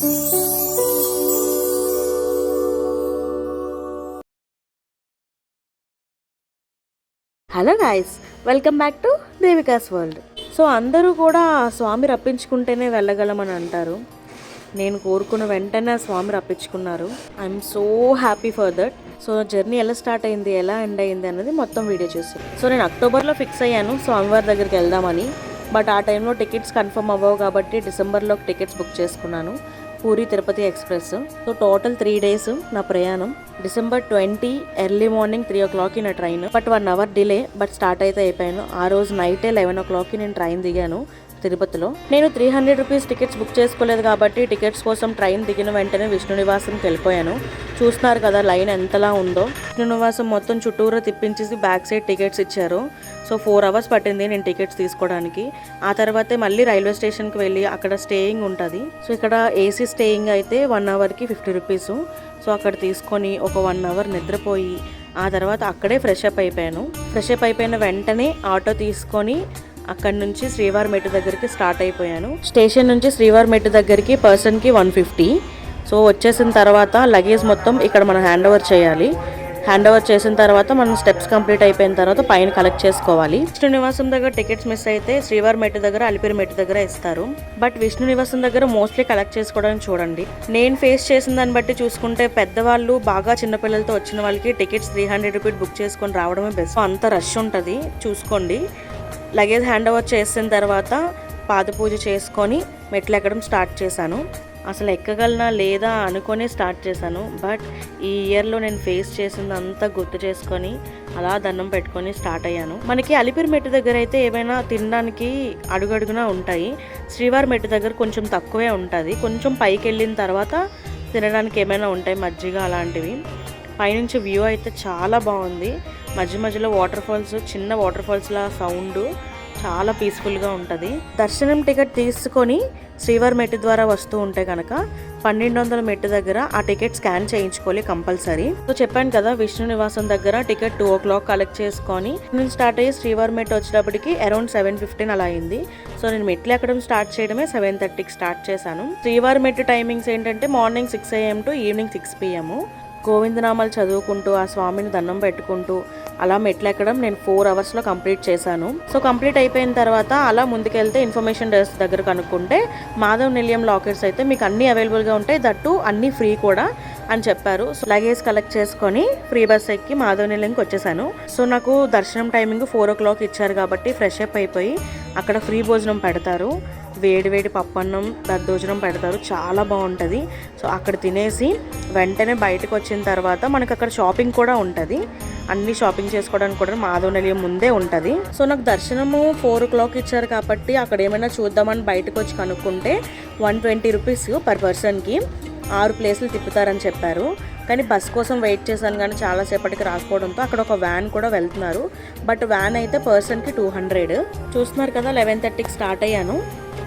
Hello guys welcome back to Devika's world so అందరూ కూడా స్వామి రప్పించుకుంటేనే వెళ్ళగలమని అంటారు. నేను కోరుకున్న వెంటనే ఆ స్వామి రప్పించుకున్నారు. I'm so happy for that so journey ఎలా స్టార్ట్ అయింది ఎలా ఎండ్ అయింది అనేది మొత్తం వీడియో చూసి. సో నేను అక్టోబర్లో ఫిక్స్ అయ్యాను స్వామివారి దగ్గరికి వెళ్దామని. బట్ ఆ టైంలో టికెట్స్ కన్ఫర్మ్ అవ్వవు కాబట్టి డిసెంబర్లో టికెట్స్ బుక్ చేసుకున్నాను. Puri Tirupati express. So total three days నా ప్రయాణం. December twenty early morning three ఓ క్లాక్కి నా train. But one hour delay but start అయితే అయిపోయాను. ఆ రోజు నైటే లెవెన్ ఓ క్లాక్కి నేను ట్రైన్ దిగాను. తిరుపతిలో? నేను three hundred rupees tickets book చేసుకోలేదు కాబట్టి టికెట్స్ కోసం ట్రైన్ దిగిన వెంటనే విష్ణు నివాసంకి వెళ్ళిపోయాను చూస్తున్నారు కదా లైన్ ఎంతలా ఉందో. విష్ణు నివాసం మొత్తం చుట్టూరా తిప్పించేసి బ్యాక్ సైడ్ టికెట్స్ ఇచ్చారు. సో ఫోర్ అవర్స్ పట్టింది నేను టికెట్స్ తీసుకోవడానికి. ఆ తర్వాతే మళ్ళీ రైల్వే స్టేషన్కి వెళ్ళి అక్కడ స్టేయింగ్ ఉంటుంది. సో ఇక్కడ ఏసీ స్టేయింగ్ అయితే వన్ అవర్కి ఫిఫ్టీ రూపీస్ సో అక్కడ తీసుకొని ఒక వన్ అవర్ నిద్రపోయి ఆ తర్వాత అక్కడే ఫ్రెష్ అప్ అయిపోయాను. ఫ్రెష్ అప్ అయిపోయిన వెంటనే ఆటో తీసుకొని అక్కడ నుంచి శ్రీవారి మెట్టు దగ్గరికి స్టార్ట్ అయిపోయాను. స్టేషన్ నుంచి శ్రీవారి మెట్టు దగ్గరికి పర్సన్కి వన్ ఫిఫ్టీ. సో వచ్చేసిన తర్వాత లగేజ్ మొత్తం ఇక్కడ మనం హ్యాండ్ ఓవర్ చేయాలి. హ్యాండ్ ఓవర్ చేసిన తర్వాత మనం స్టెప్స్ కంప్లీట్ అయిపోయిన తర్వాత పైన కలెక్ట్ చేసుకోవాలి. విష్ణు నివాసం దగ్గర టికెట్స్ మిస్ అయితే శ్రీవారి మెట్టు దగ్గర అలిపిరి మెట్టు దగ్గర ఇస్తారు. బట్ విష్ణు నివాసం దగ్గర మోస్ట్లీ కలెక్ట్ చేసుకోవడానికి చూడండి. నేను ఫేస్ చేసిన దాన్ని బట్టి చూసుకుంటే పెద్దవాళ్ళు బాగా చిన్నపిల్లలతో వచ్చిన వాళ్ళకి tickets three hundred rupees book చేసుకొని రావడమే బెస్ట్ అంత రష్ ఉంటుంది. చూసుకోండి. లగేజ్ హ్యాండ్ ఓవర్ చేసిన తర్వాత పాదపూజ చేసుకొని మెట్లు ఎక్కడం స్టార్ట్ చేశాను. అసలు ఎక్కగలనా లేదా అనుకొని స్టార్ట్ చేశాను. బట్ ఈ ఇయర్లో నేను ఫేస్ చేసిందంతా గుర్తు చేసుకొని అలా దండం పెట్టుకొని స్టార్ట్ అయ్యాను. మనకి అలిపిరి మెట్టు దగ్గర అయితే ఏమైనా తినడానికి అడుగడుగునా ఉంటాయి. శ్రీవారి మెట్టు దగ్గర కొంచెం తక్కువే ఉంటుంది. కొంచెం పైకి వెళ్ళిన తర్వాత తినడానికి ఏమైనా ఉంటాయి మజ్జిగ అలాంటివి. పైనుంచి వ్యూ అయితే చాలా బాగుంది. మధ్య మధ్యలో వాటర్ ఫాల్స్ చిన్న వాటర్ ఫాల్స్లా సౌండ్ చాలా పీస్ఫుల్గా ఉంటుంది. దర్శనం టికెట్ తీసుకొని శ్రీవారి మెట్టు ద్వారా వస్తూ ఉంటే కనుక పన్నెండు వందల మెట్టు దగ్గర ఆ టికెట్ స్కాన్ చేయించుకోవాలి కంపల్సరీ. సో చెప్పాను కదా విష్ణు నివాసం దగ్గర టికెట్ టూ ఓ క్లాక్ కలెక్ట్ చేసుకొని నేను స్టార్ట్ అయ్యి శ్రీవారి మెట్టు వచ్చేటప్పటికి అరౌండ్ సెవెన్ ఫిఫ్టీన్ అలా అయింది. సో నేను మెట్లు ఎక్కడం స్టార్ట్ చేయడమే సెవెన్ థర్టీకి స్టార్ట్ చేశాను. శ్రీవారి మెట్టు టైమింగ్స్ ఏంటంటే morning six AM to evening six PM గోవిందనామాలు చదువుకుంటూ ఆ స్వామిని దండం పెట్టుకుంటూ అలా మెట్లెక్కడం నేను ఫోర్ అవర్స్లో కంప్లీట్ చేశాను. సో కంప్లీట్ అయిపోయిన తర్వాత అలా ముందుకెళ్తే ఇన్ఫర్మేషన్ డెస్క్ దగ్గర కనుక్కుంటే మాధవ్ నిలయం లాకర్స్ అయితే మీకు అన్నీ అవైలబుల్గా ఉంటాయి. దట్టు అన్నీ ఫ్రీ కూడా. అని చెప్పారు. సో లగేజ్ కలెక్ట్ చేసుకొని ఫ్రీ బస్ ఎక్కి మాధవనిలయంకి వచ్చేసాను. సో నాకు దర్శనం టైమింగ్ ఫోర్ ఓ క్లాక్ ఇచ్చారు కాబట్టి ఫ్రెష్ అప్ అయిపోయి అక్కడ ఫ్రీ భోజనం పెడతారు. వేడి వేడి పప్పన్నం దద్దోజనం పెడతారు. చాలా బాగుంటుంది. సో అక్కడ తినేసి వెంటనే బయటకు వచ్చిన తర్వాత మనకు అక్కడ షాపింగ్ కూడా ఉంటుంది. అన్ని షాపింగ్ చేసుకోవడానికి కూడా మాధవ నిలయం ముందే ఉంటుంది. సో నాకు దర్శనము ఫోర్ ఓ క్లాక్ ఇచ్చారు కాబట్టి అక్కడ ఏమైనా చూద్దామని బయటకు వచ్చి కనుక్కుంటే వన్ ట్వంటీ రూపీస్ పర్ పర్సన్కి ఆరు ప్లేసులు తిప్పుతారని చెప్పారు. కానీ బస్ కోసం వెయిట్ చేశాను కానీ చాలాసేపటికి రాకపోవడంతో అక్కడ ఒక వ్యాన్ కూడా వెళ్తున్నారు. బట్ వ్యాన్ అయితే పర్సన్కి టూ హండ్రెడ్. చూస్తున్నారు కదా లెవెన్ థర్టీకి స్టార్ట్ అయ్యాను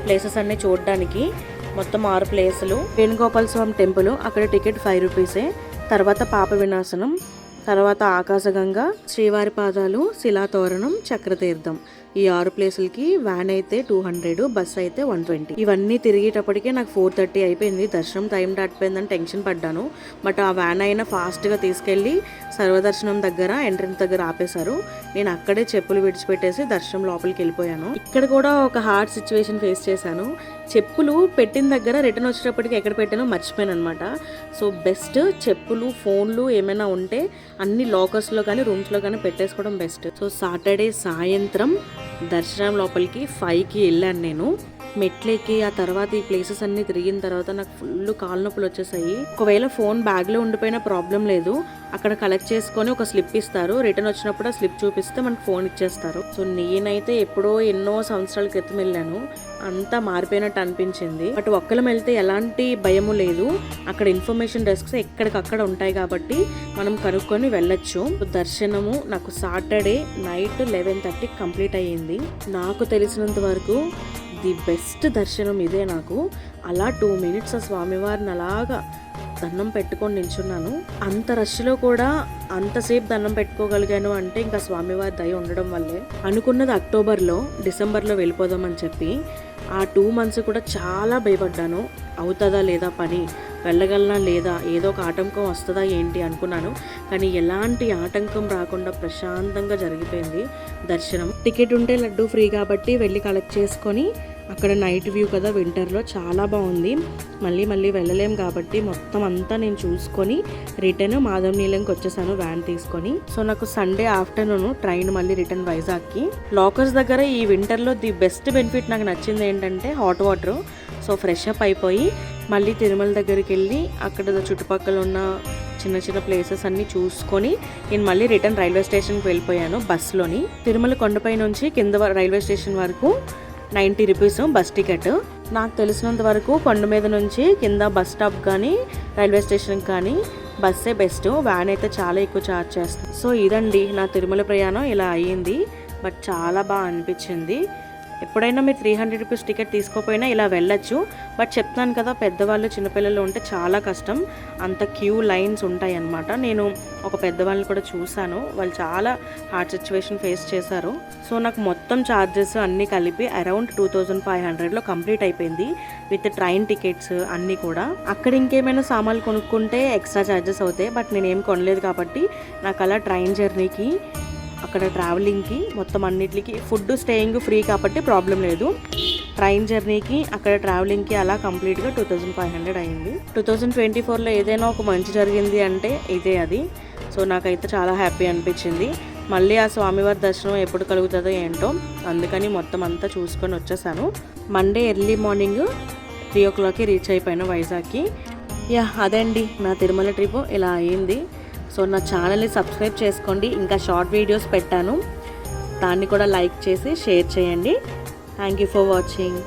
ప్లేసెస్ అన్నీ చూడడానికి. మొత్తం ఆరు ప్లేసులు. వేణుగోపాల స్వామి టెంపుల్ అక్కడ టికెట్ ఫైవ్ రూపీసే. తర్వాత పాప వినాశనం తర్వాత ఆకాశగంగా శ్రీవారి పాదాలు శిలాతోరణం చక్రతీర్థం. ఈ ఆరు ప్లేసులకి వ్యాన్ అయితే టూ హండ్రెడ్ బస్ అయితే వన్ ట్వంటీ. ఇవన్నీ తిరిగేటప్పటికే నాకు ఫోర్ థర్టీ అయిపోయింది. దర్శనం టైం దాటిపోయిందని టెన్షన్ పడ్డాను. బట్ ఆ వ్యాన్ అయినా ఫాస్ట్గా తీసుకెళ్ళి సర్వదర్శనం దగ్గర ఎంట్రన్స్ దగ్గర ఆపేశారు. నేను అక్కడే చెప్పులు విడిచిపెట్టేసి దర్శనం లోపలికి వెళ్ళిపోయాను. ఇక్కడ కూడా ఒక హార్డ్ సిచ్యువేషన్ ఫేస్ చేశాను. చెప్పులు పెట్టిన దగ్గర రిటర్న్ వచ్చేటప్పటికి ఎక్కడ పెట్టానో మర్చిపోయాను అనమాట సో బెస్ట్ చెప్పులు ఫోన్లు ఏమైనా ఉంటే అన్ని లాకర్స్లో కానీ రూమ్స్లో కానీ పెట్టేసుకోవడం బెస్ట్. సో సాటర్డే సాయంత్రం దర్శనం లోపలికి ఫైవ్కి వెళ్ళాను నేను. మెట్లెక్కి ఆ తర్వాత ఈ ప్లేసెస్ అన్ని తిరిగిన తర్వాత నాకు ఫుల్ కాళ్ళ నొప్పులు వచ్చేసాయి. ఒకవేళ ఫోన్ బ్యాగ్లో ఉండిపోయినా ప్రాబ్లం లేదు. అక్కడ కలెక్ట్ చేసుకొని ఒక స్లిప్ ఇస్తారు. రిటర్న్ వచ్చినప్పుడు ఆ స్లిప్ చూపిస్తే మనకు ఫోన్ ఇచ్చేస్తారు. సో నేనైతే ఎప్పుడో ఎన్నో సంవత్సరాల క్రితం వెళ్ళాను. అంతా మారిపోయినట్టు అనిపించింది. బట్ ఒక్కలం వెళ్తే ఎలాంటి భయము లేదు. అక్కడ ఇన్ఫర్మేషన్ డెస్క్స్ ఎక్కడికక్కడ ఉంటాయి కాబట్టి మనం కనుక్కొని వెళ్ళొచ్చు. దర్శనము నాకు Saturday night eleven thirty complete అయ్యింది. నాకు తెలిసినంత వరకు ది బెస్ట్ దర్శనం ఇదే నాకు. అలా టూ మినిట్స్ ఆ స్వామివారిని అలాగా దండం పెట్టుకొని నిల్చున్నాను. అంత రష్లో కూడా అంతసేపు దండం పెట్టుకోగలిగాను అంటే ఇంకా స్వామివారి దయ ఉండడం వల్లే. అనుకున్నది అక్టోబర్లో డిసెంబర్లో వెళ్ళిపోదామని చెప్పి ఆ టూ మంత్స్ కూడా చాలా భయపడ్డాను. అవుతుందా లేదా పని? వెళ్ళగలనా లేదా? ఏదో ఒక ఆటంకం వస్తుందా ఏంటి అనుకున్నాను. కానీ ఎలాంటి ఆటంకం రాకుండా ప్రశాంతంగా జరిగిపోయింది దర్శనం. టికెట్ ఉంటే లడ్డు ఫ్రీ కాబట్టి వెళ్ళి కలెక్ట్ చేసుకొని అక్కడ నైట్ వ్యూ కదా వింటర్లో చాలా బాగుంది. మళ్ళీ మళ్ళీ వెళ్ళలేం కాబట్టి మొత్తం అంతా నేను చూసుకొని రిటర్న్ మాధవ్ నీలంకి వచ్చేసాను వ్యాన్ తీసుకొని. సో నాకు సండే ఆఫ్టర్నూన్ ట్రైన్ మళ్ళీ రిటర్న్ వైజాగ్కి. లాకర్స్ దగ్గర ఈ వింటర్లో ది బెస్ట్ బెనిఫిట్ నాకు నచ్చింది ఏంటంటే hot water. So fresh up అయిపోయి మళ్ళీ తిరుమల దగ్గరికి వెళ్ళి అక్కడ చుట్టుపక్కల ఉన్న చిన్న చిన్న ప్లేసెస్ అన్నీ చూసుకొని నేను మళ్ళీ రిటర్న్ రైల్వే స్టేషన్కి వెళ్ళిపోయాను బస్సులోని తిరుమల కొండపై నుంచి కింద వ- రైల్వే స్టేషన్ వరకు నైంటీ రూపీస్ బస్ టికెట్. నాకు తెలిసినంత వరకు కొండ మీద నుంచి కింద బస్ స్టాప్ కానీ రైల్వే స్టేషన్ కానీ బస్సే బెస్ట్. వ్యాన్ అయితే చాలా ఎక్కువ ఛార్జ్ చేస్తుంది. సో ఇదండి నా తిరుమల ప్రయాణం. ఇలా అయ్యింది. బట్ చాలా బాగా అనిపించింది. ఎప్పుడైనా మీరు త్రీ హండ్రెడ్ రూపీస్ టికెట్ తీసుకోపోయినా ఇలా వెళ్ళొచ్చు. బట్ చెప్తాను కదా పెద్దవాళ్ళు చిన్నపిల్లలు ఉంటే చాలా కష్టం. అంత క్యూ లైన్స్ ఉంటాయి అన్నమాట నేను ఒక పెద్దవాళ్ళని కూడా చూశాను. వాళ్ళు చాలా హార్డ్ సిచ్యువేషన్ ఫేస్ చేశారు. సో నాకు మొత్తం ఛార్జెస్ అన్నీ కలిపి అరౌండ్ టూ థౌజండ్ ఫైవ్ హండ్రెడ్లో కంప్లీట్ అయిపోయింది. విత్ ట్రైన్ టికెట్స్ అన్నీ కూడా. అక్కడ ఇంకేమైనా సామాన్లు కొనుక్కుంటే ఎక్స్ట్రా ఛార్జెస్ అవుతాయి. బట్ నేను ఏం కొనలేదు కాబట్టి నాకు అలా ట్రైన్ జర్నీకి అక్కడ ట్రావెలింగ్కి మొత్తం అన్నిటికి ఫుడ్ స్టేయింగ్ ఫ్రీ కాబట్టి ప్రాబ్లం లేదు. ట్రైన్ జర్నీకి అక్కడ ట్రావెలింగ్కి అలా కంప్లీట్గా టూ థౌజండ్ ఫైవ్ హండ్రెడ్ అయింది. టూ థౌజండ్ ట్వంటీ ఫోర్లో ఏదైనా ఒక మంచి జరిగింది అంటే ఇదే అది. సో నాకైతే చాలా హ్యాపీ అనిపించింది. మళ్ళీ ఆ స్వామివారి దర్శనం ఎప్పుడు కలుగుతుందో ఏంటో అందుకని మొత్తం అంతా చూసుకొని వచ్చేసాను. మండే ఎర్లీ మార్నింగ్ త్రీ ఓ క్లాక్కి రీచ్ అయిపోయాను వైజాగ్కి. యా అదే అండి నా తిరుమల ట్రిప్ ఇలా అయింది. సో నా ఛానల్ని సబ్స్క్రైబ్ చేసుకోండి. ఇంకా షార్ట్ వీడియోస్ పెట్టాను. దాన్ని కూడా లైక్ చేసి షేర్ చేయండి. Thank you for watching.